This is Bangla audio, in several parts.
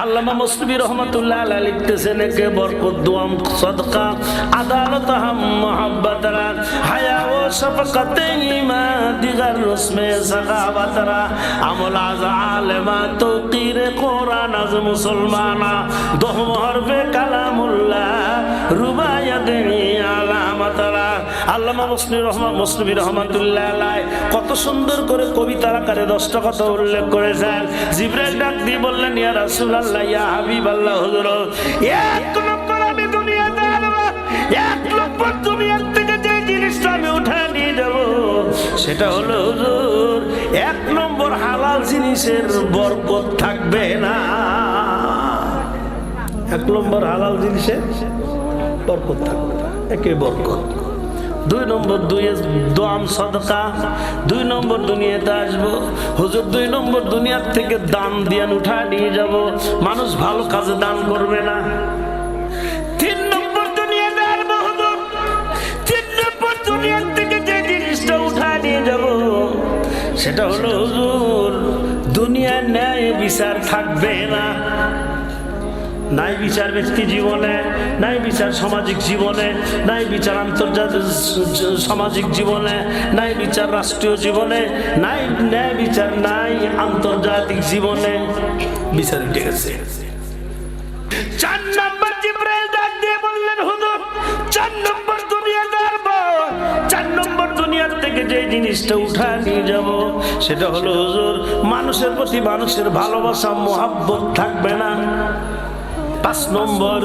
আল্লামা মুসলিম রহমতুল্লাহ আলাহ লিখতেছেন, একে বরকত, দুয়াম, সদকা, আদালত হাম মোহাব্বতরা হায়া ও শফকতে ইমা দিগার রসমে সাকাবাতরা আমল আজ আলেমা, তৌকির, কোরআন আজ মুসলমানা, দহম হরফে কালামুল্লাহ রুবায়াতে আল্লামা কত সুন্দর করে আকারে কথা উল্লেখ ডাক আমি উঠায় নিয়ে সেটা হলো এক নম্বর হালাল জিনিসের বরকত থাকবে না। এক নম্বর হালাল জিনিসের বরকত থাকবে না একে বরকত। দুই নম্বর দুই দোয়াম সদকা, দুই নম্বর দুনিয়াতে আসব। হুজুর, দুই নম্বর দুনিয়ার থেকে দান দিয়ে উঠা নিয়ে যাব। মানুষ ভালো কাজে দান করবে না। তিন নম্বর দুনিয়াতে তিন নম্বর দুনিয়ার থেকে উঠা নিয়ে সেটা হলো, হুজুর, দুনিয়ার ন্যায় বিচার থাকবে না। নাই বিচার ব্যক্তি জীবনে, নাই বিচার সামাজিক জীবনে, নাই বিচার আন্তর্জাতিক সামাজিক জীবনে, নাই বিচার রাষ্ট্রীয় জীবনে, নাই ন্যায় বিচার নাই আন্তর্জাতিক জীবনে। বিচার উঠে গেছে। চার নম্বর বললেন চার নম্বর চার নম্বর দুনিয়ার থেকে জিনিসটা নিয়ে যাব, সেটা হলো, হুজুর, মানুষের প্রতি মানুষের ভালোবাসা, মোহাব্বত থাকবে না। পাঁচ নম্বর।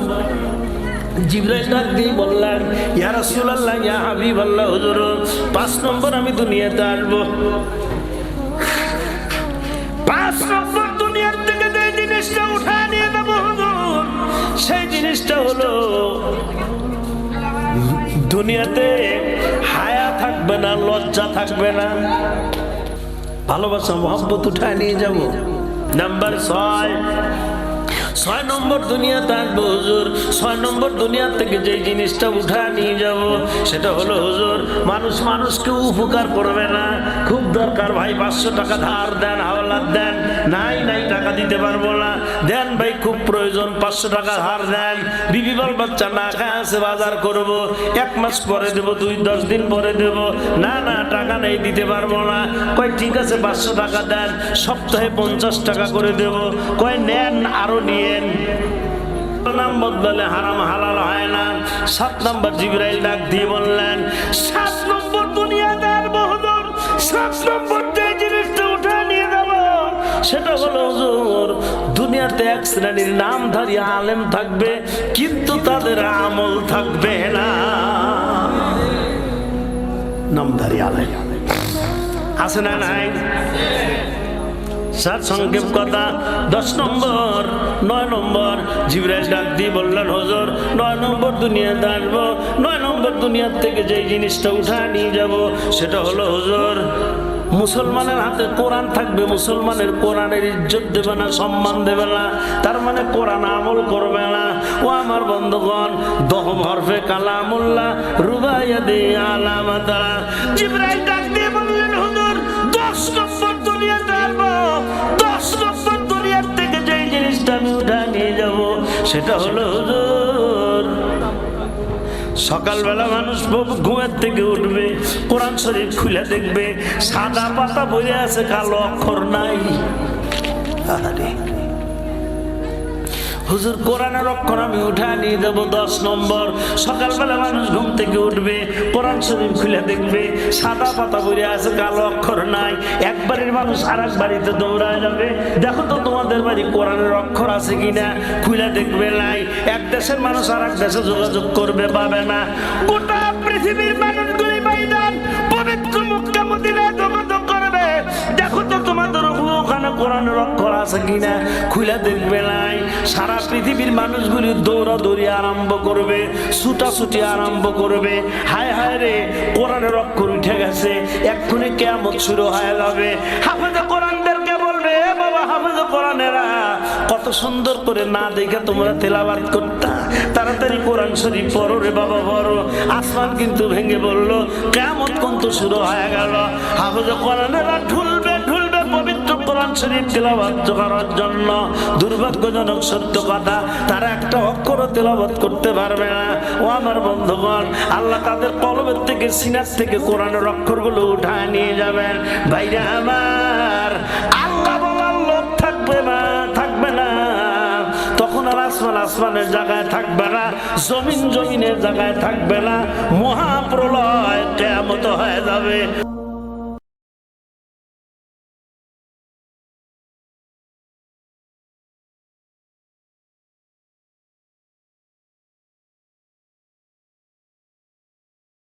জিব্রাইল ডাক দিয়ে বললেন, ইয়া রাসূলুল্লাহ, ইয়া হাবিবাল্লাহ, হুজুর, পাঁচ নম্বর আমি দুনিয়াতে আসব। পাঁচ নম্বর দুনিয়ার থেকে যে জিনিসটা উঠা নিয়ে হুজুর, সেই জিনিসটা হলো, দুনিয়াতে হায়া থাকবে না, লজ্জা থাকবে না। ভালোবাসা মোহাম্মত উঠায় নিয়ে যাব। নাম্বার ছয় ছয় নম্বর দুনিয়াতে আসব হুজুর। ছয় নম্বর দুনিয়া থেকে যে জিনিসটা উঠা নিয়ে যাব, সেটা হলো হুজুর, মানুষ মানুষকে উপকার করবে না। খুব দরকার ভাই, পাঁচশো টাকা ধার দেন হাওলাত দেন। নাই নাই, টাকা দিতে পারব না। দেন ভাই, খুব প্রয়োজন, পাঁচশো টাকা ধার দেন। বিবি বাল, বাচ্চা না আছে, বাজার করব। এক মাস পরে দেবো, দুই, দশ দিন পরে দেবো। না না, টাকা নেই, দিতে পারব না। কয়, ঠিক আছে, পাঁচশো টাকা দেন। সপ্তাহে পঞ্চাশ টাকা করে দেবো। কয়, নেন, আরও নিয়েন। নাম বদলে হারাম, হালাল হয় না। সাত নম্বর জিবরাইল ডাক দিয়ে বললেন, সাত নম্বর দুনিয়াদার বহুদূর সাত নম্বর সেটা হলো হুজুর দুনিয়াতে এক শ্রেণির নামধারী আলেম থাকবে, কিন্তু তাদের আমল থাকবে না। নামধারী আলেম। আছে না নাই? সাত সংক্ষেপ কথা, দশ নম্বর, নয় নম্বর, জিবরাইল ডাক দিয়ে বললেন, হজর, নয় নম্বর দুনিয়াতে আসব, নয় নম্বর দুনিয়ার থেকে যে জিনিসটা উঠা নিয়ে যাব, সেটা হলো হজর মুসলমানের হাতে কোরআন থাকবে, মুসলমানের কোরআনের ইজ্জত দেবে না, সম্মান দেবে না, তার মানে কোরআন আমল করবে না। ও আমার বন্ধুগণ, দহম হরফে কালামুল্লাহ রুবাইয়া দে আলামাতা। জিবরাইল ডাক দিয়ে বললেন সকালবেলা মানুষ ঘুমের থেকে উঠবে, কোরআন শরীফ খুলে দেখবে, সাদা পাতা বইয়ে আছে, কালো অক্ষর নাই। আরে হুজুর কোরআনের অক্ষর আমি উঠা নিয়ে দেবো দশ নম্বর। সকালবেলা মানুষ ঘুম থেকে উঠবে, কোরআন শরীফ খুলে দেখবে, সাদা পাতা বইরে আছে, কালো অক্ষর নাই। এক বাড়ির মানুষ আর এক বাড়িতে দৌড়ায় যাবে। দেখো তো তোমাদের বাড়ি কোরআনের অক্ষর আছে কিনা, খুলে দেখবে নাই। এক দেশের মানুষ আর এক দেশে যোগাযোগ করবে, পাবে না। গোটা পৃথিবীর মানুষগুলি বাইদান। আছে কিনা খুলে দেখবে নাই। সারা পৃথিবীর মানুষগুলি দৌড়াদৌড়ি আরম্ভ করবে, ছুটাছুটি আরম্ভ করবে। হায় হায় রে, কোরআনের অক্ষর উঠে গেছে। এক্ষুনি কেমন শুরু হয়ে যাবে। হাফেজে কোরআনদেরকে বলবে বাবা হাফেজে কোরআনেরা, কত সুন্দর করে না দেখে তোমরা তেলাবাদ করতা। তাড়াতাড়ি কোরআন শরীফ পড়ো রে বাবা, পড়ো। আসমান কিন্তু ভেঙে বলল কেমন কিন্তু শুরু হয়ে গেল। হাফেজে কোরআনেরা কোরআন শরীফ তেলাবাদ করার জন্য দুর্ভাগ্যজনক সত্য কথা, তারা একটা অক্ষর তেলাবাদ করতে পারবে না। ও আমার বন্ধুগণ, আল্লাহ তাদের কলবের থেকে, সিনার থেকে কোরআনের অক্ষরগুলো উঠায় নিয়ে যাবেন। ভাইরা আমার, আল্লাহ বলার লোক থাকবে না থাকবে না। তখন আর আসমান আসমানের জায়গায় থাকবে না, জমিন জমিনের জায়গায় থাকবে না। মহাপ্রলয় কেমত হয়ে যাবে।